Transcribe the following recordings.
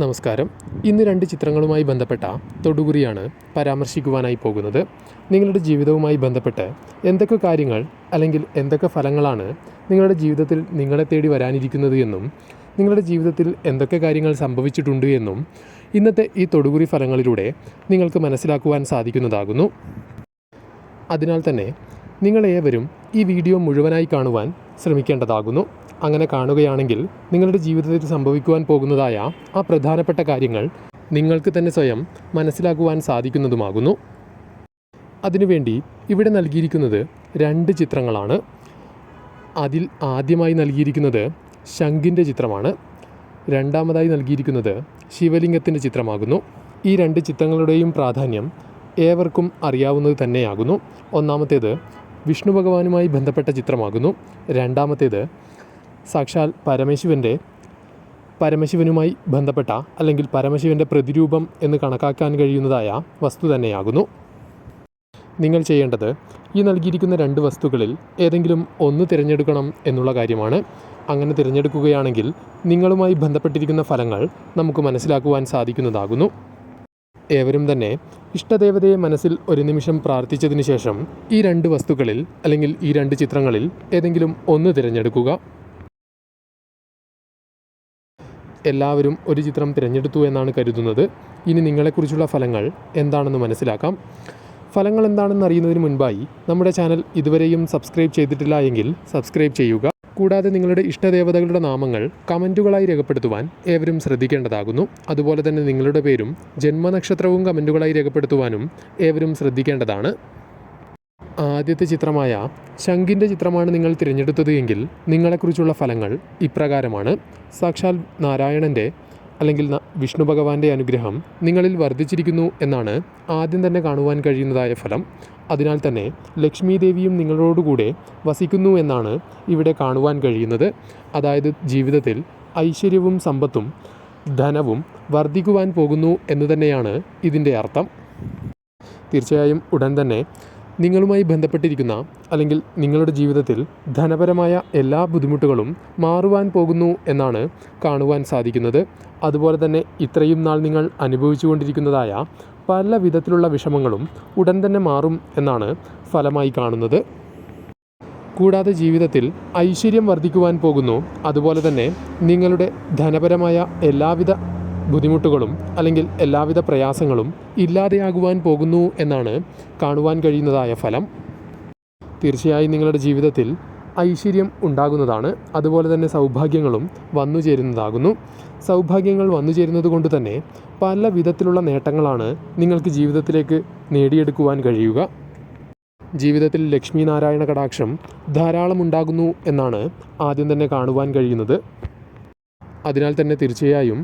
നമസ്കാരം. ഇന്ന് രണ്ട് ചിത്രങ്ങളുമായി ബന്ധപ്പെട്ട തൊടുകുറിയാണ് പരാമർശിക്കുവാനായി പോകുന്നത്. നിങ്ങളുടെ ജീവിതവുമായി ബന്ധപ്പെട്ട് എന്തൊക്കെ കാര്യങ്ങൾ അല്ലെങ്കിൽ എന്തൊക്കെ ഫലങ്ങളാണ് നിങ്ങളുടെ ജീവിതത്തിൽ നിങ്ങളെ തേടി വരാനിരിക്കുന്നത് എന്നും നിങ്ങളുടെ ജീവിതത്തിൽ എന്തൊക്കെ കാര്യങ്ങൾ സംഭവിച്ചിട്ടുണ്ട് എന്നും ഇന്നത്തെ ഈ തൊടുകുറി ഫലങ്ങളിലൂടെ നിങ്ങൾക്ക് മനസ്സിലാക്കുവാൻ സാധിക്കുന്നതാകുന്നു. അതിനാൽ തന്നെ നിങ്ങളേവരും ഈ വീഡിയോ മുഴുവനായി കാണുവാൻ ശ്രമിക്കേണ്ടതാകുന്നു. അങ്ങനെ കാണുകയാണെങ്കിൽ നിങ്ങളുടെ ജീവിതത്തിൽ സംഭവിക്കുവാൻ പോകുന്നതായ ആ പ്രധാനപ്പെട്ട കാര്യങ്ങൾ നിങ്ങൾക്ക് തന്നെ സ്വയം മനസ്സിലാക്കുവാൻ സാധിക്കുന്നതുമാകുന്നു. അതിനുവേണ്ടി ഇവിടെ നൽകിയിരിക്കുന്നത് രണ്ട് ചിത്രങ്ങളാണ്. അതിൽ ആദ്യമായി നൽകിയിരിക്കുന്നത് ശംഖിന്റെ ചിത്രമാണ്. രണ്ടാമതായി നൽകിയിരിക്കുന്നത് ശിവലിംഗത്തിന്റെ ചിത്രമാകുന്നു. ഈ രണ്ട് ചിത്രങ്ങളുടെയും പ്രാധാന്യം ഏവർക്കും അറിയാവുന്നത് തന്നെയാകുന്നു. ഒന്നാമത്തേത് വിഷ്ണു ഭഗവാനുമായി ബന്ധപ്പെട്ട ചിത്രമാകുന്നു. രണ്ടാമത്തേത് സാക്ഷാൽ പരമശിവന്റെ പരമശിവനുമായി ബന്ധപ്പെട്ട അല്ലെങ്കിൽ പരമശിവന്റെ പ്രതിരൂപം എന്ന് കണക്കാക്കാൻ കഴിയുന്നതായ വസ്തു തന്നെയാകുന്നു. നിങ്ങൾ ചെയ്യേണ്ടത് ഈ നൽകിയിരിക്കുന്ന രണ്ട് വസ്തുക്കളിൽ ഏതെങ്കിലും ഒന്ന് തിരഞ്ഞെടുക്കണം എന്നുള്ള കാര്യമാണ്. അങ്ങനെ തിരഞ്ഞെടുക്കുകയാണെങ്കിൽ നിങ്ങളുമായി ബന്ധപ്പെട്ടിരിക്കുന്ന ഫലങ്ങൾ നമുക്ക് മനസ്സിലാക്കുവാൻ സാധിക്കുന്നതാകുന്നു. ഏവരും തന്നെ ഇഷ്ടദേവതയെ മനസ്സിൽ ഒരു നിമിഷം പ്രാർത്ഥിച്ചതിന് ശേഷം ഈ രണ്ട് വസ്തുക്കളിൽ അല്ലെങ്കിൽ ഈ രണ്ട് ചിത്രങ്ങളിൽ ഏതെങ്കിലും ഒന്ന് തിരഞ്ഞെടുക്കുക. എല്ലാവരും ഒരു ചിത്രം തിരഞ്ഞെടുത്തു എന്നാണ് കരുതുന്നത്. ഇനി നിങ്ങളെക്കുറിച്ചുള്ള ഫലങ്ങൾ എന്താണെന്ന് മനസ്സിലാക്കാം. ഫലങ്ങൾ എന്താണെന്ന് അറിയുന്നതിന് മുൻപായി നമ്മുടെ ചാനൽ ഇതുവരെയും സബ്സ്ക്രൈബ് ചെയ്തിട്ടില്ല എങ്കിൽ സബ്സ്ക്രൈബ് ചെയ്യുക. കൂടാതെ നിങ്ങളുടെ ഇഷ്ടദേവതകളുടെ നാമങ്ങൾ കമന്റുകളായി രേഖപ്പെടുത്തുവാൻ ഏവരും ശ്രദ്ധിക്കേണ്ടതാകുന്നു. അതുപോലെ തന്നെ നിങ്ങളുടെ പേരും ജന്മനക്ഷത്രവും കമന്റുകളായി രേഖപ്പെടുത്തുവാനും ഏവരും ശ്രദ്ധിക്കേണ്ടതാണ്. ആദ്യത്തെ ചിത്രമായ ശംഖിന്റെ ചിത്രമാണ് നിങ്ങൾ തിരഞ്ഞെടുത്തത് എങ്കിൽ നിങ്ങളെക്കുറിച്ചുള്ള ഫലങ്ങൾ ഇപ്രകാരമാണ്. സാക്ഷാൽ നാരായണന്റെ അല്ലെങ്കിൽ വിഷ്ണു ഭഗവാന്റെ അനുഗ്രഹം നിങ്ങളിൽ വർദ്ധിച്ചിരിക്കുന്നു എന്നാണ് ആദ്യം തന്നെ കാണുവാൻ കഴിയുന്നതായ ഫലം. അതിനാൽ തന്നെ ലക്ഷ്മി ദേവിയും നിങ്ങളോടുകൂടെ വസിക്കുന്നു എന്നാണ് ഇവിടെ കാണുവാൻ കഴിയുന്നത്. അതായത് ജീവിതത്തിൽ ഐശ്വര്യവും സമ്പത്തും ധനവും വർദ്ധിക്കുവാൻ പോകുന്നു എന്ന് തന്നെയാണ് ഇതിന്റെ അർത്ഥം. തീർച്ചയായും ഉടൻ തന്നെ നിങ്ങളുമായി ബന്ധപ്പെട്ടിരിക്കുന്ന അല്ലെങ്കിൽ നിങ്ങളുടെ ജീവിതത്തിൽ ധനപരമായ എല്ലാ ബുദ്ധിമുട്ടുകളും മാറുവാൻ പോകുന്നു എന്നാണ് കാണുവാൻ സാധിക്കുന്നത്. അതുപോലെ തന്നെ ഇത്രയും നാൾ നിങ്ങൾ അനുഭവിച്ചുകൊണ്ടിരിക്കുന്നതായ പല വിധത്തിലുള്ള വിഷമങ്ങളും ഉടൻ തന്നെ മാറും എന്നാണ് ഫലമായി കാണുന്നത്. കൂടാതെ ജീവിതത്തിൽ ഐശ്വര്യം വർദ്ധിക്കുവാൻ പോകുന്നു. അതുപോലെ തന്നെ നിങ്ങളുടെ ധനപരമായ എല്ലാവിധ ബുദ്ധിമുട്ടുകളും അല്ലെങ്കിൽ എല്ലാവിധ പ്രയാസങ്ങളും ഇല്ലാതെയാകുവാൻ പോകുന്നു എന്നാണ് കാണുവാൻ കഴിയുന്നതായ ഫലം. തീർച്ചയായും നിങ്ങളുടെ ജീവിതത്തിൽ ഐശ്വര്യം ഉണ്ടാകുന്നതാണ്. അതുപോലെ തന്നെ സൗഭാഗ്യങ്ങളും വന്നു ചേരുന്നതാകുന്നു. സൗഭാഗ്യങ്ങൾ വന്നു ചേരുന്നത് കൊണ്ട് തന്നെ പല വിധത്തിലുള്ള നേട്ടങ്ങളാണ് നിങ്ങൾക്ക് ജീവിതത്തിലേക്ക് നേടിയെടുക്കുവാൻ കഴിയുക. ജീവിതത്തിൽ ലക്ഷ്മി നാരായണ കടാക്ഷം ധാരാളം ഉണ്ടാകുന്നു എന്നാണ് ആദ്യം തന്നെ കാണുവാൻ കഴിയുന്നത്. അതിനാൽ തന്നെ തീർച്ചയായും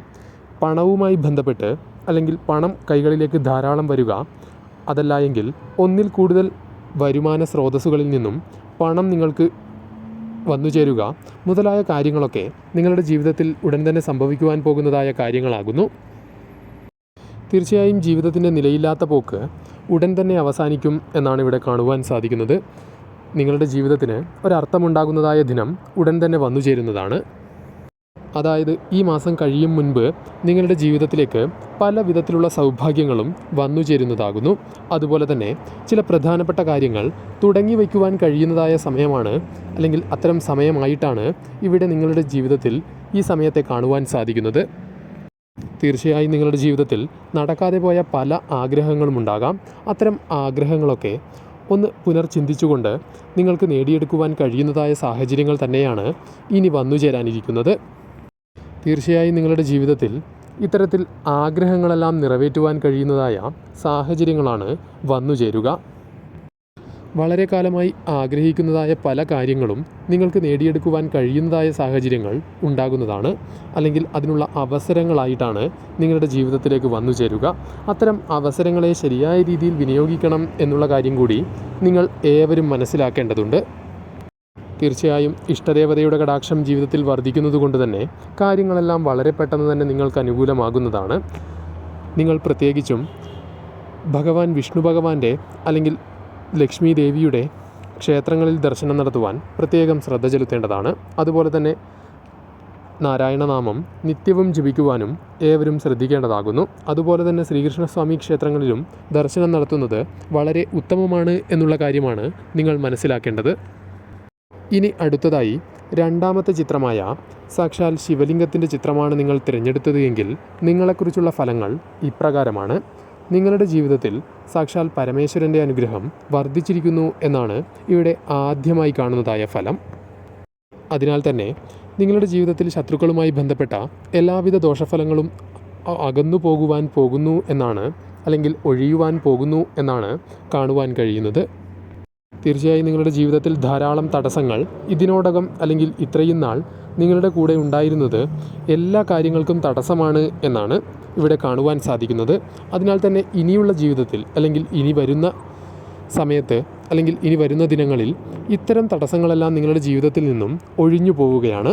പണവുമായി ബന്ധപ്പെട്ട് അല്ലെങ്കിൽ പണം കൈകളിലേക്ക് ധാരാളം വരിക അതല്ല എങ്കിൽ ഒന്നിൽ കൂടുതൽ വരുമാന സ്രോതസ്സുകളിൽ നിന്നും പണം നിങ്ങൾക്ക് വന്നു ചേരുക മുതലായ കാര്യങ്ങളൊക്കെ നിങ്ങളുടെ ജീവിതത്തിൽ ഉടൻ തന്നെ സംഭവിക്കുവാൻ പോകുന്നതായ കാര്യങ്ങളാകുന്നു. തീർച്ചയായും ജീവിതത്തിന്റെ നിലയില്ലാത്ത പോക്ക് ഉടൻ തന്നെ അവസാനിക്കും എന്നാണ് ഇവിടെ കാണുവാൻ സാധിക്കുന്നത്. നിങ്ങളുടെ ജീവിതത്തിന് ഒരർത്ഥമുണ്ടാകുന്നതായ ദിനം ഉടൻ തന്നെ വന്നു ചേരുന്നതാണ്. അതായത് ഈ മാസം കഴിയും മുൻപ് നിങ്ങളുടെ ജീവിതത്തിലേക്ക് പല വിധത്തിലുള്ള സൗഭാഗ്യങ്ങളും വന്നു ചേരുന്നതാകുന്നു. അതുപോലെ തന്നെ ചില പ്രധാനപ്പെട്ട കാര്യങ്ങൾ തുടങ്ങി വയ്ക്കുവാൻ കഴിയുന്നതായ സമയമാണ്. അല്ലെങ്കിൽ അത്തരം സമയമായിട്ടാണ് ഇവിടെ നിങ്ങളുടെ ജീവിതത്തിൽ ഈ സമയത്തെ കാണുവാൻ സാധിക്കുന്നത്. തീർച്ചയായും നിങ്ങളുടെ ജീവിതത്തിൽ നടക്കാതെ പോയ പല ആഗ്രഹങ്ങളും ഉണ്ടാകാം. അത്തരം ആഗ്രഹങ്ങളൊക്കെ ഒന്ന് പുനർചിന്തിച്ചുകൊണ്ട് നിങ്ങൾക്ക് നേടിയെടുക്കുവാൻ കഴിയുന്നതായ സാഹചര്യങ്ങൾ തന്നെയാണ് ഇനി വന്നു ചേരാനിരിക്കുന്നത്. തീർച്ചയായും നിങ്ങളുടെ ജീവിതത്തിൽ ഇത്തരത്തിൽ ആഗ്രഹങ്ങളെല്ലാം നിറവേറ്റുവാൻ കഴിയുന്നതായ സാഹചര്യങ്ങളാണ് വന്നു ചേരുക. വളരെ കാലമായി ആഗ്രഹിക്കുന്നതായ പല കാര്യങ്ങളും നിങ്ങൾക്ക് നേടിയെടുക്കുവാൻ കഴിയുന്നതായ സാഹചര്യങ്ങൾ ഉണ്ടാകുന്നതാണ്. അല്ലെങ്കിൽ അതിനുള്ള അവസരങ്ങളായിട്ടാണ് നിങ്ങളുടെ ജീവിതത്തിലേക്ക് വന്നു ചേരുക. അത്തരം അവസരങ്ങളെ ശരിയായ രീതിയിൽ വിനിയോഗിക്കണം എന്നുള്ള കാര്യം കൂടി നിങ്ങൾ ഏവരും മനസ്സിലാക്കേണ്ടതുണ്ട്. തീർച്ചയായും ഇഷ്ടദേവതയുടെ കടാക്ഷം ജീവിതത്തിൽ വർദ്ധിക്കുന്നത് കൊണ്ട് തന്നെ കാര്യങ്ങളെല്ലാം വളരെ പെട്ടെന്ന് തന്നെ നിങ്ങൾക്ക് അനുകൂലമാകുന്നതാണ്. നിങ്ങൾ പ്രത്യേകിച്ചും ഭഗവാൻ വിഷ്ണു ഭഗവാന്റെ അല്ലെങ്കിൽ ലക്ഷ്മി ദേവിയുടെ ക്ഷേത്രങ്ങളിൽ ദർശനം നടത്തുവാൻ പ്രത്യേകം ശ്രദ്ധ ചെലുത്തേണ്ടതാണ്. അതുപോലെ തന്നെ നാരായണനാമം നിത്യവും ജപിക്കുവാനും ഏവരും ശ്രദ്ധിക്കേണ്ടതാകുന്നു. അതുപോലെ തന്നെ ശ്രീകൃഷ്ണസ്വാമി ക്ഷേത്രങ്ങളിലും ദർശനം നടത്തുന്നത് വളരെ ഉത്തമമാണ് എന്നുള്ള കാര്യമാണ് നിങ്ങൾ മനസ്സിലാക്കേണ്ടത്. ഇനി അടുത്തതായി രണ്ടാമത്തെ ചിത്രമായ സാക്ഷാൽ ശിവലിംഗത്തിന്റെ ചിത്രമാണ് നിങ്ങൾ തിരഞ്ഞെടുത്തത് എങ്കിൽ നിങ്ങളെക്കുറിച്ചുള്ള ഫലങ്ങൾ ഇപ്രകാരമാണ്. നിങ്ങളുടെ ജീവിതത്തിൽ സാക്ഷാൽ പരമേശ്വരന്റെ അനുഗ്രഹം വർദ്ധിച്ചിരിക്കുന്നു എന്നാണ് ഇവിടെ ആദ്യമായി കാണുന്നതായ ഫലം. അതിനാൽ തന്നെ നിങ്ങളുടെ ജീവിതത്തിൽ ശത്രുക്കളുമായി ബന്ധപ്പെട്ട എല്ലാവിധ ദോഷഫലങ്ങളും അകന്നു പോകുവാൻ പോകുന്നു എന്നാണ് അല്ലെങ്കിൽ ഒഴിയുവാൻ പോകുന്നു എന്നാണ് കാണുവാൻ കഴിയുന്നത്. തീർച്ചയായും നിങ്ങളുടെ ജീവിതത്തിൽ ധാരാളം തടസ്സങ്ങൾ ഇതിനോടകം അല്ലെങ്കിൽ ഇത്രയും നാൾ നിങ്ങളുടെ കൂടെ ഉണ്ടായിരുന്നത് എല്ലാ കാര്യങ്ങൾക്കും തടസ്സമാണ് എന്നാണ് ഇവിടെ കാണുവാൻ സാധിക്കുന്നത്. അതിനാൽ തന്നെ ഇനിയുള്ള ജീവിതത്തിൽ അല്ലെങ്കിൽ ഇനി വരുന്ന സമയത്ത് അല്ലെങ്കിൽ ഇനി വരുന്ന ദിനങ്ങളിൽ ഇത്തരം തടസ്സങ്ങളെല്ലാം നിങ്ങളുടെ ജീവിതത്തിൽ നിന്നും ഒഴിഞ്ഞു പോവുകയാണ്.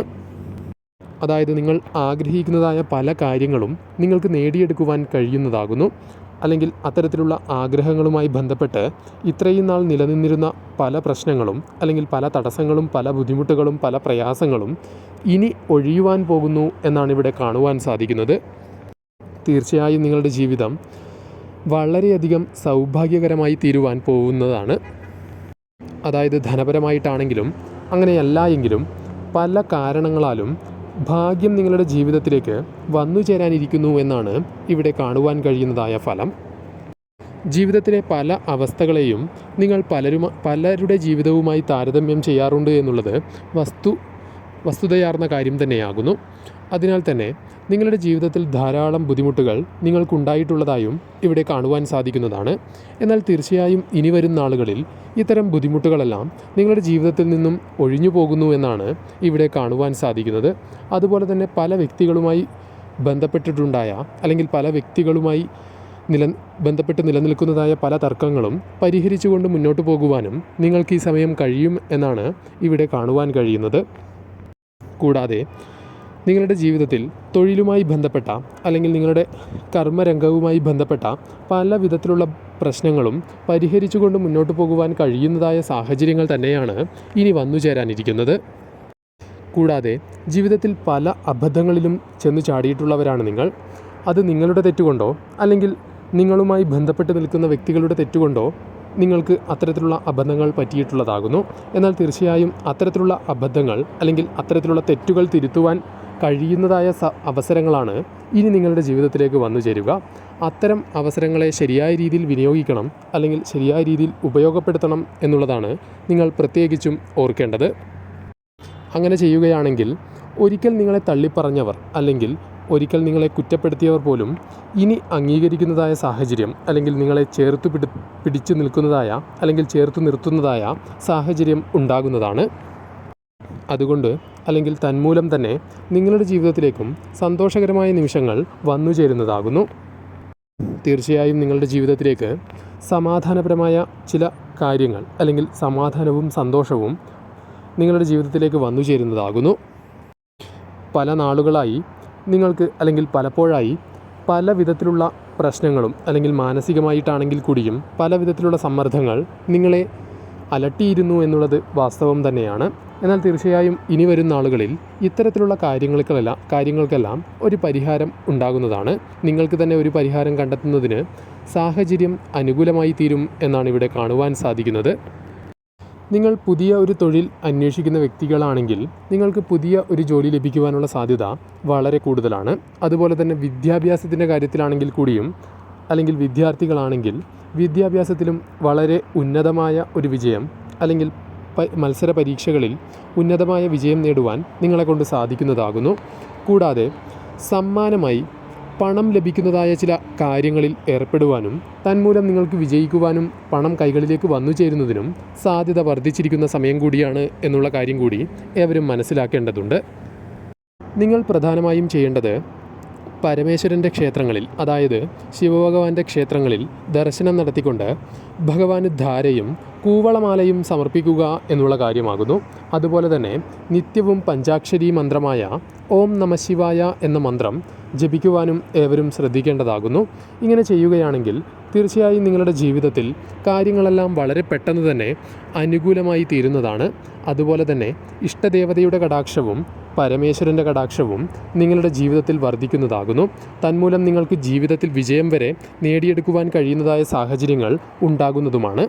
അതായത് നിങ്ങൾ ആഗ്രഹിക്കുന്നതായ പല കാര്യങ്ങളും നിങ്ങൾക്ക് നേടിയെടുക്കുവാൻ കഴിയുന്നതാകുന്നു. അല്ലെങ്കിൽ അത്തരത്തിലുള്ള ആഗ്രഹങ്ങളുമായി ബന്ധപ്പെട്ട് ഇത്രയും നാൾ നിലനിന്നിരുന്ന പല പ്രശ്നങ്ങളും അല്ലെങ്കിൽ പല തടസ്സങ്ങളും പല ബുദ്ധിമുട്ടുകളും പല പ്രയാസങ്ങളും ഇനി ഒഴിയുവാൻ പോകുന്നു എന്നാണ് ഇവിടെ കാണുവാൻ സാധിക്കുന്നത്. തീർച്ചയായും നിങ്ങളുടെ ജീവിതം വളരെയധികം സൗഭാഗ്യകരമായി തീരുവാൻ പോകുന്നതാണ്. അതായത് ധനപരമായിട്ടാണെങ്കിലും അങ്ങനെയല്ല എങ്കിലും പല കാരണങ്ങളാലും ഭാഗ്യം നിങ്ങളുടെ ജീവിതത്തിലേക്ക് വന്നു ചേരാനിരിക്കുന്നു എന്നാണ് ഇവിടെ കാണുവാൻ കഴിയുന്നതായ ഫലം. ജീവിതത്തിലെ പല അവസ്ഥകളെയും നിങ്ങൾ പലരും പലരുടെ ജീവിതവുമായി താരതമ്യം ചെയ്യാറുണ്ട് എന്നുള്ളത് വസ്തു വസ്തുതയാർന്ന കാര്യം തന്നെയാകുന്നു. അതിനാൽ തന്നെ നിങ്ങളുടെ ജീവിതത്തിൽ ധാരാളം ബുദ്ധിമുട്ടുകൾ നിങ്ങൾക്കുണ്ടായിട്ടുള്ളതായും ഇവിടെ കാണുവാൻ സാധിക്കുന്നതാണ്. എന്നാൽ തീർച്ചയായും ഇനി വരും നാളുകളിൽ ഇത്തരം ബുദ്ധിമുട്ടുകളെല്ലാം നിങ്ങളുടെ ജീവിതത്തിൽ നിന്നും ഒഴിഞ്ഞു പോകുന്നു എന്നാണ് ഇവിടെ കാണുവാൻ സാധിക്കുന്നത്. അതുപോലെ തന്നെ പല വ്യക്തികളുമായി ബന്ധപ്പെട്ടിട്ടുണ്ടായ അല്ലെങ്കിൽ പല വ്യക്തികളുമായി നില ബന്ധപ്പെട്ട് നിലനിൽക്കുന്നതായ പല തർക്കങ്ങളും പരിഹരിച്ചുകൊണ്ട് മുന്നോട്ട് പോകുവാനും നിങ്ങൾക്ക് ഈ സമയം കഴിയും എന്നാണ് ഇവിടെ കാണുവാൻ കഴിയുന്നത്. കൂടാതെ നിങ്ങളുടെ ജീവിതത്തിൽ തൊഴിലുമായി ബന്ധപ്പെട്ട അല്ലെങ്കിൽ നിങ്ങളുടെ കർമ്മരംഗവുമായി ബന്ധപ്പെട്ട പല വിധത്തിലുള്ള പ്രശ്നങ്ങളും പരിഹരിച്ചുകൊണ്ട് മുന്നോട്ട് പോകുവാൻ കഴിയുന്നതായ സാഹചര്യങ്ങൾ തന്നെയാണ് ഇനി വന്നു ചേരാനിരിക്കുന്നത്. കൂടാതെ ജീവിതത്തിൽ പല അബദ്ധങ്ങളിലും ചെന്ന് ചാടിയിട്ടുള്ളവരാണ് നിങ്ങൾ. അത് നിങ്ങളുടെ തെറ്റുകൊണ്ടോ അല്ലെങ്കിൽ നിങ്ങളുമായി ബന്ധപ്പെട്ട് നിൽക്കുന്ന വ്യക്തികളുടെ തെറ്റുകൊണ്ടോ നിങ്ങൾക്ക് അത്തരത്തിലുള്ള അബദ്ധങ്ങൾ പറ്റിയിട്ടുള്ളതാകുന്നു. എന്നാൽ തീർച്ചയായും അത്തരത്തിലുള്ള അബദ്ധങ്ങൾ അല്ലെങ്കിൽ അത്തരത്തിലുള്ള തെറ്റുകൾ തിരുത്തുവാൻ കഴിയുന്നതായ അവസരങ്ങളാണ് ഇനി നിങ്ങളുടെ ജീവിതത്തിലേക്ക് വന്നു ചേരുക. അത്തരം അവസരങ്ങളെ ശരിയായ രീതിയിൽ വിനിയോഗിക്കണം അല്ലെങ്കിൽ ശരിയായ രീതിയിൽ ഉപയോഗപ്പെടുത്തണം എന്നുള്ളതാണ് നിങ്ങൾ പ്രത്യേകിച്ചും ഓർക്കേണ്ടത്. അങ്ങനെ ചെയ്യുകയാണെങ്കിൽ ഒരിക്കൽ നിങ്ങളെ തള്ളിപ്പറഞ്ഞവർ അല്ലെങ്കിൽ ഒരിക്കൽ നിങ്ങളെ കുറ്റപ്പെടുത്തിയവർ പോലും ഇനി അംഗീകരിക്കുന്നതായ സാഹചര്യം അല്ലെങ്കിൽ നിങ്ങളെ ചേർത്ത് പിടി പിടിച്ചു നിൽക്കുന്നതായ അല്ലെങ്കിൽ ചേർത്ത് നിർത്തുന്നതായ സാഹചര്യം ഉണ്ടാകുന്നതാണ്. അതുകൊണ്ട് അല്ലെങ്കിൽ തന്മൂലം തന്നെ നിങ്ങളുടെ ജീവിതത്തിലേക്കും സന്തോഷകരമായ നിമിഷങ്ങൾ വന്നു ചേരുന്നതാകുന്നു. തീർച്ചയായും നിങ്ങളുടെ ജീവിതത്തിലേക്ക് സമാധാനപരമായ ചില കാര്യങ്ങൾ അല്ലെങ്കിൽ സമാധാനവും സന്തോഷവും നിങ്ങളുടെ ജീവിതത്തിലേക്ക് വന്നു ചേരുന്നതാകുന്നു. പല നാളുകളായി നിങ്ങൾക്ക് അല്ലെങ്കിൽ പലപ്പോഴായി പല വിധത്തിലുള്ള പ്രശ്നങ്ങളും അല്ലെങ്കിൽ മാനസികമായിട്ടാണെങ്കിൽ കൂടിയും പല വിധത്തിലുള്ള സമ്മർദ്ദങ്ങൾ നിങ്ങളെ അലട്ടിയിരുന്നു എന്നുള്ളത് വാസ്തവം തന്നെയാണ്. എന്നാൽ തീർച്ചയായും ഇനി വരും നാളുകളിൽ ഇത്തരത്തിലുള്ള കാര്യങ്ങൾക്കെല്ലാം കാര്യങ്ങൾക്കെല്ലാം ഒരു പരിഹാരം ഉണ്ടാകുന്നതാണ്. നിങ്ങൾക്ക് തന്നെ ഒരു പരിഹാരം കണ്ടെത്തുന്നതിന് സാഹചര്യം അനുകൂലമായി തീരും എന്നാണ് ഇവിടെ കാണുവാൻ സാധിക്കുന്നത്. നിങ്ങൾ പുതിയ ഒരു തൊഴിൽ അന്വേഷിക്കുന്ന വ്യക്തികളാണെങ്കിൽ നിങ്ങൾക്ക് പുതിയ ഒരു ജോലി ലഭിക്കുവാനുള്ള സാധ്യത വളരെ കൂടുതലാണ്. അതുപോലെ തന്നെ വിദ്യാഭ്യാസത്തിന്റെ കാര്യത്തിലാണെങ്കിൽ കൂടിയും അല്ലെങ്കിൽ വിദ്യാർത്ഥികളാണെങ്കിൽ വിദ്യാഭ്യാസത്തിലും വളരെ ഉന്നതമായ ഒരു വിജയം അല്ലെങ്കിൽ മത്സര പരീക്ഷകളിൽ ഉന്നതമായ വിജയം നേടുവാൻ നിങ്ങളെ കൊണ്ട് സാധിക്കുന്നതാകുന്നു. കൂടാതെ സമ്മാനമായി പണം ലഭിക്കുന്നതായ ചില കാര്യങ്ങളിൽ ഏർപ്പെടുവാനും തന്മൂലം നിങ്ങൾക്ക് വിജയിക്കുവാനും പണം കൈകളിലേക്ക് വന്നു ചേരുന്നതിനും സാധ്യത വർദ്ധിച്ചിരിക്കുന്ന സമയം കൂടിയാണ് എന്നുള്ള കാര്യം കൂടി ഏവരും മനസ്സിലാക്കേണ്ടതുണ്ട്. നിങ്ങൾ പ്രധാനമായും ചെയ്യേണ്ടത് പരമേശ്വരന്റെ ക്ഷേത്രങ്ങളിൽ അതായത് ശിവഭഗവാന്റെ ക്ഷേത്രങ്ങളിൽ ദർശനം നടത്തിക്കൊണ്ട് ഭഗവാന് ധാരയും കൂവളമാലയും സമർപ്പിക്കുക എന്നുള്ള കാര്യമാകുന്നു. അതുപോലെ തന്നെ നിത്യവും പഞ്ചാക്ഷരി മന്ത്രമായ ഓം നമ ശിവായ എന്ന മന്ത്രം ജപിക്കുവാനും ഏവരും ശ്രദ്ധിക്കേണ്ടതാകുന്നു. ഇങ്ങനെ ചെയ്യുകയാണെങ്കിൽ തീർച്ചയായും നിങ്ങളുടെ ജീവിതത്തിൽ കാര്യങ്ങളെല്ലാം വളരെ പെട്ടെന്ന് തന്നെ അനുകൂലമായി തീരുന്നതാണ്. അതുപോലെ തന്നെ ഇഷ്ടദേവതയുടെ കടാക്ഷവും പരമേശ്വരന്റെ കടാക്ഷവും നിങ്ങളുടെ ജീവിതത്തിൽ വർദ്ധിക്കുന്നതാകുന്നു. തന്മൂലം നിങ്ങൾക്ക് ജീവിതത്തിൽ വിജയം വരെ നേടിയെടുക്കുവാൻ കഴിയുന്നതായ സാഹചര്യങ്ങൾ ഉണ്ടാകുന്നതുമാണ്.